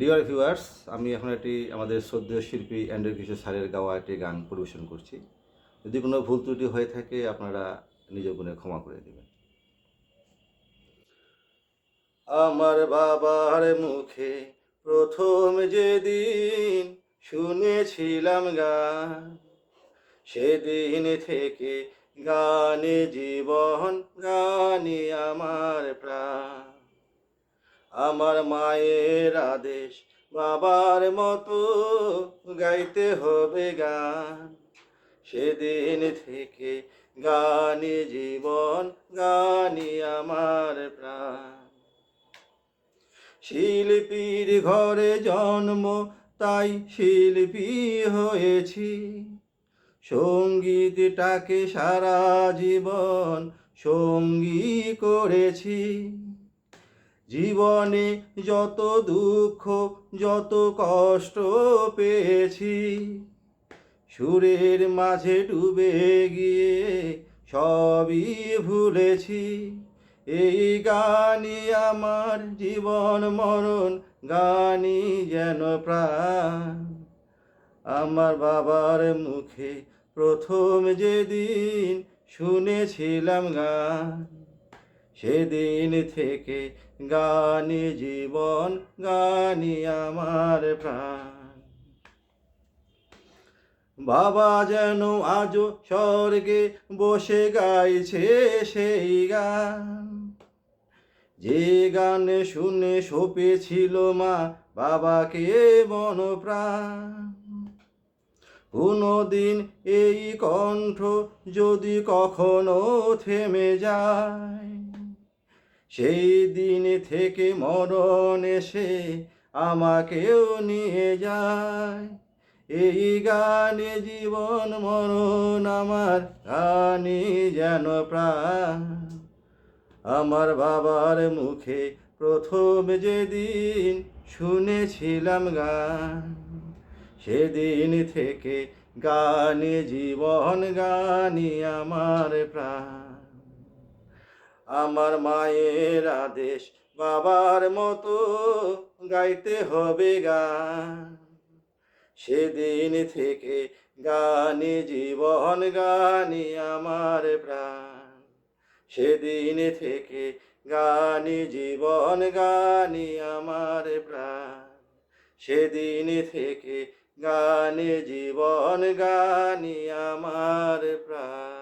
Dear viewers আমি এখন একটি আমাদের শ্রদ্ধেয় শিল্পী অ্যান্ড্রু কিশোর স্যারের গাওয়া একটি গান পরিবেশন করছি। যদি কোনো ভুল ত্রুটি হয়ে থাকে, আপনারা নিজ গুণে ক্ষমা করে দেবেন। আমার বাবার মুখে প্রথম যেদিন শুনেছিলাম গান, সেদিন থেকে গানে জীবন গানে আমার প্রাণ। আমার মায়ের আদেশ, বাবার মতো গাইতে হবে গান। সেদিন থেকে গানে জীবন, গানি আমার প্রাণ। শিল্পীর ঘরে জন্ম, তাই শিল্পী হয়েছি। সঙ্গীতটাকে সারা জীবন সঙ্গী করেছি। জীবনে যত দুঃখ, যত কষ্ট পেয়েছি, সুরের মাঝে ডুবে গিয়ে সবই ভুলেছি। এই গানই আমার জীবন মরণ, গানই যেন প্রাণ। আমার বাবার মুখে প্রথম যেদিন শুনেছিলাম গান। সেদিন থেকে গানে জীবন, গানি আমার প্রাণ। বাবা যেন আজও স্বর্গে বসে গাইছে সেই গান। যে গান শুনে সপেছিল মা, বাবাকে বনপ্রাণ কোনোদিন এই কণ্ঠ যদি কখনো থেমে যায় সেই দিন থেকে মরণ এসে আমাকেও নিয়ে যায়। এই গানে জীবন মরণ আমার গানে যেন প্রাণ। আমার বাবার মুখে প্রথম যেদিন শুনেছিলাম গান, সেদিন থেকে গানে জীবন গানি আমার প্রাণ। আমার মায়ের আদেশ বাবার মতো গাইতে হবে গান সেদিন থেকে গানে জীবন গানি আমার প্রাণ। সেদিন থেকে গানি জীবন গানি আমার প্রাণ। সেদিন থেকে গানে জীবন গানি আমার প্রাণ।